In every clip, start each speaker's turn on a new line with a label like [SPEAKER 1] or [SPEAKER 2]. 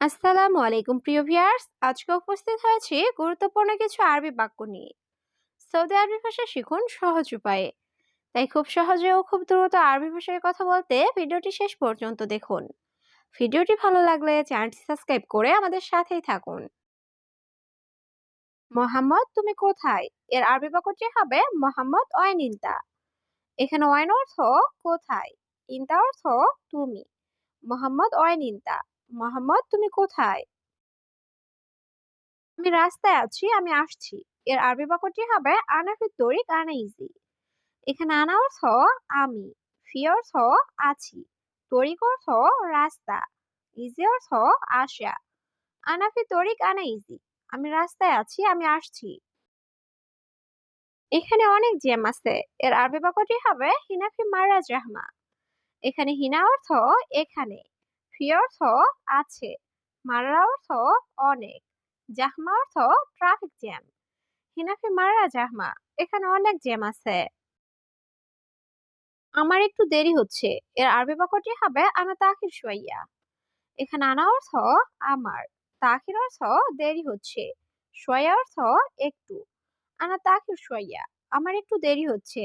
[SPEAKER 1] আসসালামু আলাইকুম, প্রিয় ভিউয়ার্স। আজকে উপস্থিত হয়েছি গুরুত্বপূর্ণ কিছু আরবি বাক্য নিয়ে। সৌদি আরবি ভাষা শিখুন সহজ উপায়ে। তাই খুব সহজে ও খুব দ্রুত আরবি ভাষায় কথা বলতে ভিডিওটি শেষ পর্যন্ত দেখুন। ভিডিওটি ভালো লাগলে চ্যানেলটি সাবস্ক্রাইব করে আমাদের সাথেই থাকুন। মোহাম্মদ, তুমি কোথায়? এর আরবি বাক্যটি হবে মোহাম্মদ অয়ন ইন্তা। এখানে অয়ন অর্থ কোথায়? ইন্তা অর্থ তুমি। মোহাম্মদ অয়ন ইন্তা। মোহাম্মদ, তুমি কোথায়? আমি রাস্তায় আছি, আমি আসছি। এর আরবি বাক্যটি হবে আনা ফি তরিক আনা ইজি। এখানে আনা অর্থ আমি, ফি অর্থ আছি, তরিক অর্থ রাস্তা, ইজি অর্থ আসা। আনা ফি তরিক আনা ইজি, আমি রাস্তায় আছি, আমি আসছি। এখানে অনেক জ্যাম আছে, এর আরবি বাক্যটি হবে হিনাফি মারা জাহমা এখানে হিনা অর্থ এখানে। অর্থ আছে। মারা অর্থ অনেক। জাহমা অর্থ ট্রাফিক জ্যাম হিনাফি মারা জাহমা, এখানে অনেক জ্যাম আছে। আমার একটু দেরি হচ্ছে। এর আরবি বাক্যটি হবে আনা তাখির সোয়াইয়া এখানে আনা অর্থ আমার। তাখির অর্থ দেরি হচ্ছে। সোয়া অর্থ একটু। আনা তাখির সোয়াইয়া আমার একটু দেরি হচ্ছে।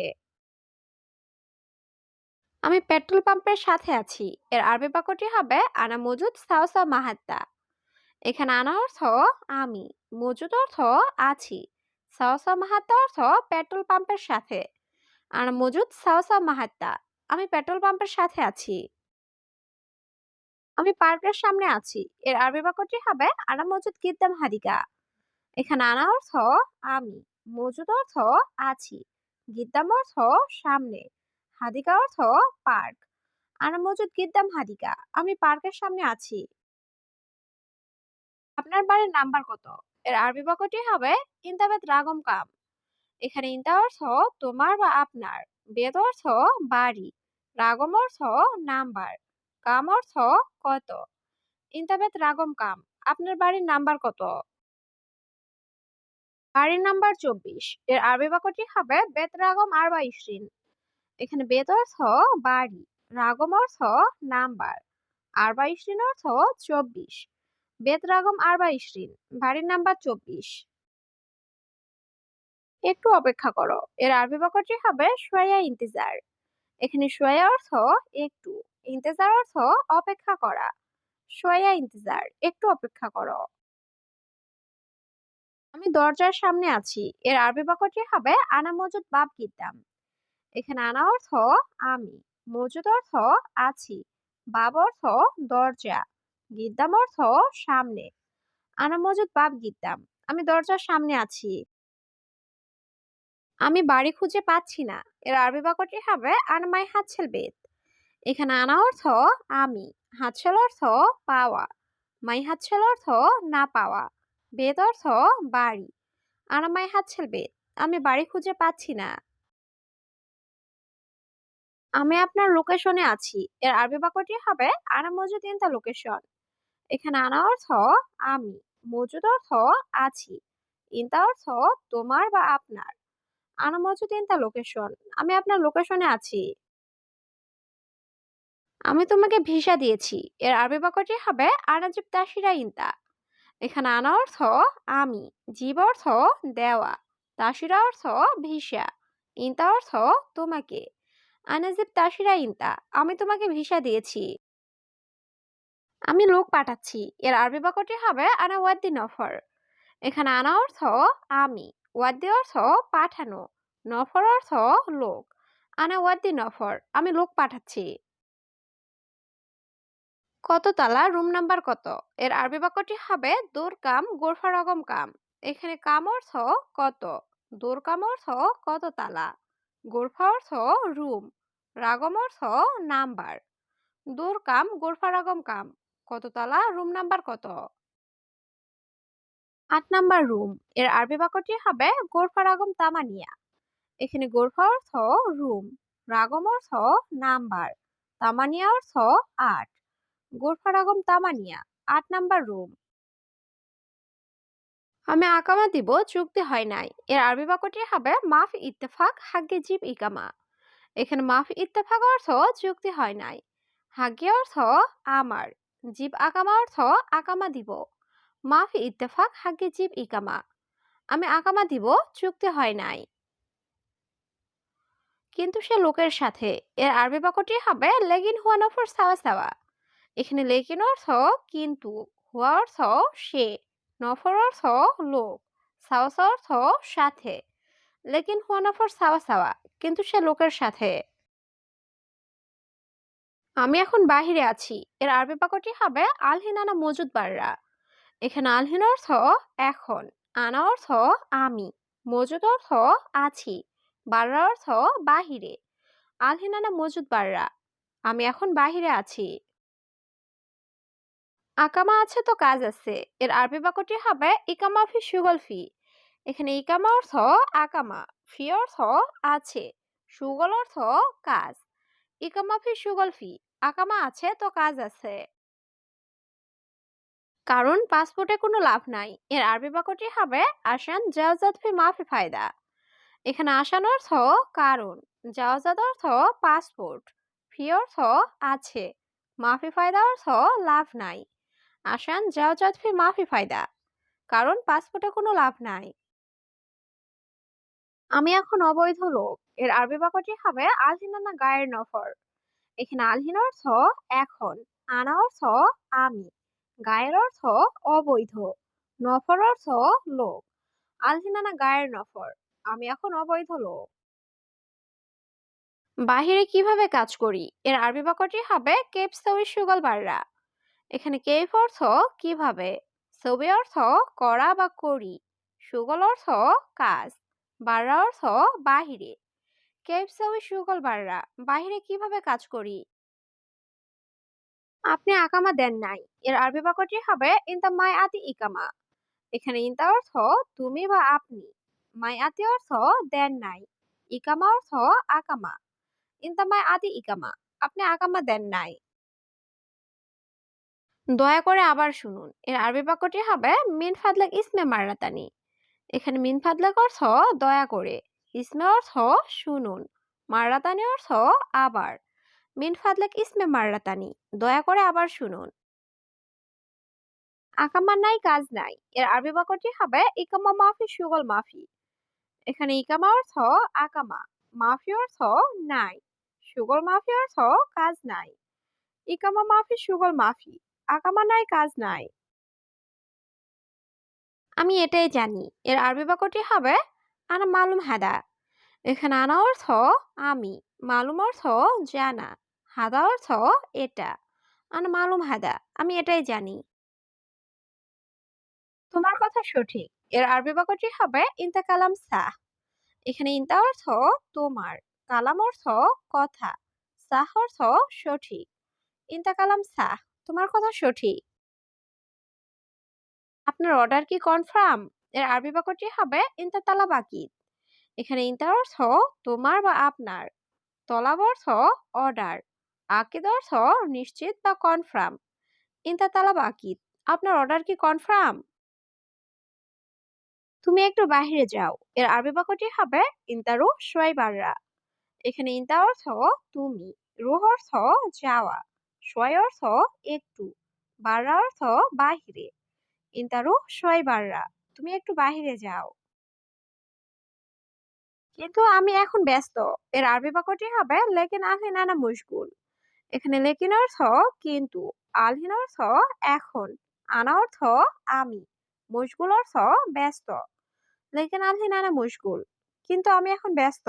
[SPEAKER 1] আমি পেট্রোল পাম্পের সাথে আছি। এর আরবি বাক্যটি হবে, আনা মজুদ সাওসা মাহাত্তা। এখানে আনা অর্থ আমি। মজুদ অর্থ আছি। সাওসা মাহাত্তা অর্থ পেট্রোল পাম্পের সাথে। আনা মজুদ সাওসা মাহাত্তা। আমি পেট্রোল পাম্পের সাথে আছি। আমি পার্কের সামনে আছি। এর আরবি বাক্যটি হবে, আনা মজুদ কিদ্দাম হাদিকা এখানে আনা অর্থ আমি। মজুদ অর্থ আছি। গিদ্দাম অর্থ সামনে। হাদিকা অর্থ পার্ক। আনা মজুদ গিদ্দাম হাদিকা, আমি পার্কের সামনে আছি। আপনার বাড়ির নাম্বার কত? এর আরবি বাক্যটি হবে ইন্তাবেদ রাগম কাম। এখানে ইন্তা অর্থ তোমার বা আপনার, বেদ অর্থ বাড়ি, রাগম অর্থ নাম্বার, কাম অর্থ কত? ইন্তাবেদ রাগম কাম, আপনার বাড়ির নাম্বার কত? বাড়ির নাম্বার চব্বিশ, এর আরবি বাক্যটি হবে বেত রাগম আর বা ইসরিন। এখানে বেদ অর্থ বাড়ি, রাগম অর্থ নাম্বার আর বা ইসরিন অর্থ চব্বিশ। বেত রাগম আর বা ইসরিন বাড়ির নাম্বার চব্বিশ। একটু অপেক্ষা করো, এর আরবি বাক্যটি হবে সোয়া ইন্তেজার। এখানে সোয়া অর্থ একটু, ইন্তেজার অর্থ অপেক্ষা করা। সোয়া ইন্তেজার, একটু অপেক্ষা করো। আমি দরজার সামনে আছি, এর আরবি বাক্যটি হবে আনা মজুদ বাব গিদ্দাম। এখানে আনা অর্থ আমি, মজুদ অর্থ আছি, বাব অর্থ দরজা, গিদ্দাম অর্থ সামনে, আনা মজুদ বাব গিদ্দাম, আমি দরজার সামনে আছি। আমি বাড়ি খুঁজে পাচ্ছি না, এর আরবি বাক্যটি হবে আনমাই হাতছেল বেদ এখানে আনা অর্থ আমি, হাতছেল অর্থ পাওয়া, মাই হাতছেল অর্থ না পাওয়া বেদ অর্থ বাড়ি আনামাই হাতছেল বেদ আমি বাড়ি খুঁজে পাচ্ছি না। আমি আপনার লোকেশনে আছি। এর আরবি বাক্যটি হবে, আনা মজুদ ইন দ্য লোকেশন এখানে আনা অর্থ, আমি। মজুদ অর্থ, আছি। ইনতা অর্থ, তোমার বা আপনার। আনা লোকেশন আমি আপনার লোকেশনে আছি। আমি তোমাকে ভিসা দিয়েছি। এর আরবি বাক্যটি হবে আনাজিব তাসিরা ইনতা। এখানে আনা অর্থ, আমি। জীব অর্থ, দেওয়া। তাসিরা অর্থ, ভিসা। ইনতা অর্থ, তোমাকে। আনাজিব তাসিরা ইনতা আমি তোমাকে ভিসা দিয়েছি। আমি লোক পাঠাচ্ছি। এর আরবি বাক্যটি হবে আনা ওয়াদ্দি নফর। এখানে আনা অর্থ আমি, ওয়াদ্দি অর্থ পাঠানো, নফর অর্থ লোক। আনা ওয়াদ্দি নফর, আমি লোক পাঠাচ্ছি। কত তালা রুম নাম্বার কত? এর আরবি বাক্যটি হবে দূর কাম, গোরফা রকম কাম। এখানে কাম অর্থ কত? দূর কাম অর্থ কত তালা গোরফা অর্থ রুম। রাগম অর্থ নাম্বার। দূর কাম, গোরফা রাগম কাম। কত তালা, রুম নাম্বার কত? আট নাম্বার রুম। এর আরবি বাক্যটি হবে গোরফা রাগম তামানিয়া। এখানে গোরফা অর্থ রুম, রাগম অর্থ নাম্বার, তামানিয়া অর্থ আট। গোরফা রাগম তামানিয়া, আট নাম্বার রুম। আমি আকামা দিব, চুক্তি হয় নাই। এর আরবি বাক্যটি হবে মাফ, ইত্তেফাক, হাগ্গে জিব, ইকামা। এখানে মাফ ইত্তেফাক অর্থ চুক্তি হয় নাই। হাগ্গে অর্থ আমার, জিব আকামা অর্থ আকামা দিব। মাফি ইত্তেফাক, হাগে জীব ইকামা। আমি আকামা দিব চুক্তি হয় নাই। কিন্তু সে লোকের সাথে, এর আরবি বাক্যটি হবে লেগিন হুয়া নফর সাওয়া সাওয়া। এখানে লেগিন অর্থ কিন্তু, হুয়া অর্থ সে, নফর অর্থ লোক সাওয়া অর্থ সাথে। লেকিন হুয়া নফর সাওয়া সাওয়া কিন্তু সে লোকের সাথে আমি এখন বাহিরে আছি এর আরবি বাক্যটি হবে আলহিন আনা মজুদ বাররা এখানে আলহিন অর্থ এখন আনা অর্থ আমি মজুদ অর্থ আছি বাররা অর্থ বাহিরে আলহিন আনা মজুদ বাররা আমি এখন বাহিরে আছি আকামা আছে তো কাজ আছে এর আরবি বাক্যটি হবে ইকামা ফি সুগল ফি এখানে ইকামা অর্থ আকামা, ফি অর্থ আছে, সুগল অর্থ কাজ। ইকামা ফি, সুগল ফি, আকামা আছে তো কাজ আছে। কারণ পাসপোর্টে কোনো লাভ নাই, এর আরবি বাক্যটি হবে আসান, জাওজাত ফি মাফি ফায়দা। এখানে আসান অর্থ কারণ, জাওজাত অর্থ পাসপোর্ট, ফি অর্থ আছে, মাফি ফায়দা অর্থ লাভ নাই। আসান, জাওজাত ফি মাফি ফায়দা। কারণ পাসপোর্টে কোনো লাভ নাই। আমি এখন অবৈধ লোক। এর আরবি বাক্যটি হবে আলহিনানা গায়ের নফর। এখানে আলহিন অর্থ এখন, আনা অর্থ আমি, গায়ের অর্থ অবৈধ, নফর অর্থ লোক। আলহিনানা গায়ের নফর, আমি এখন অবৈধ লোক। বাহিরে কীভাবে কাজ করি? এর আরবি বাক্যটি হবে কেপ সবি সুগল বাররা। এখানে কেপ অর্থ কীভাবে? ছবি অর্থ করা বা করি, সুগল অর্থ কাজ। বাররা অর্থ বাহিরে। কেপ সবি সুগল বাররা বাহিরে কীভাবে কাজ করি? আপনি আকামা দেন নাই। এর আরবি বাক্যটি হবে, ইনতা মাই আতি ইকামা। এখানে ইনতা অর্থ, তুমি বা আপনি। মাই আতি অর্থ, দেন নাই। ইকামা অর্থ, আকামা। ইনতা মাই আতি ইকামা, আপনি আকামা দেন নাই। দয়া করে আবার শুনুন। এর আরবি বাক্যটি হবে, মিন ফাদলাক ইসমে মারাতানি এখানে মিন ফাদলাক অর্থ দয়া করে। ইসমে অর্থ শুনুন। মারাতানি অর্থ আবার। মিন ফাদলাক ইসমে মারাতানি দয়া করে আবার শুনুন। আকামা নাই, কাজ নাই। এর আরবি বাক্যটি হবে ইকামা মাফি, সুগল মাফি। এখানে ইকামা অর্থ আকামা মাফি অর্থ নাই। সুগল মাফি অর্থ কাজ নাই। ইকামা মাফি, সুগল মাফি। আকামা নাই, কাজ নাই। আমি এটাই জানি। এর আরবি বাক্যটি হবে, আনা মালুম হাদা। এখানে আনা অর্থ আমি। মালুম অর্থ জানা। হাদা অর্থ এটা। আনা মালুম হাদা। আমি এটাই জানি। তোমার কথা সঠিক। এর আরবি বাক্যটি হবে, ইনতা কালাম সাহ। এখানে ইনতা অর্থ তোমার। কালাম অর্থ কথা। সাহ অর্থ সঠিক। ইনতা কালাম সাহ। তোমার কথা সঠিক। আপনার অর্ডার কি কনফার্ম এর আরবি বাক্যটি হবে ইনতা তালা এখানে ইনতা অর্থ তোমার বা আপনার তলাব অর্থ অর্ডার আকিদ অর্থ নিশ্চিত বা কনফার্ম ইনতা তালা আপনার অর্ডার কি কনফার্ম তুমি একটু বাহিরে যাও। এর আরবি বাক্যটি হবে ইন্তারু সোয়াইবাররা এখানে ইন্তা অর্থ তুমি রুহ অর্থ যাওয়া সোয়াই অর্থ একটু বাররা অর্থ বাহিরে ইন্তারু সোয়াইবাররা তুমি একটু বাহিরে যাও। কিন্তু আমি এখন ব্যস্ত। এর আরবি বাক্যটি হবে লেকিন আলহিন আনা মুশগুল। এখানে লেকিন অর্থ কিন্তু আলহিন অর্থ এখন, আনা অর্থ আমি, মুশগুল অর্থ ব্যস্ত। লেকিন আলহিন আনা মুশগুল, কিন্তু আমি এখন ব্যস্ত।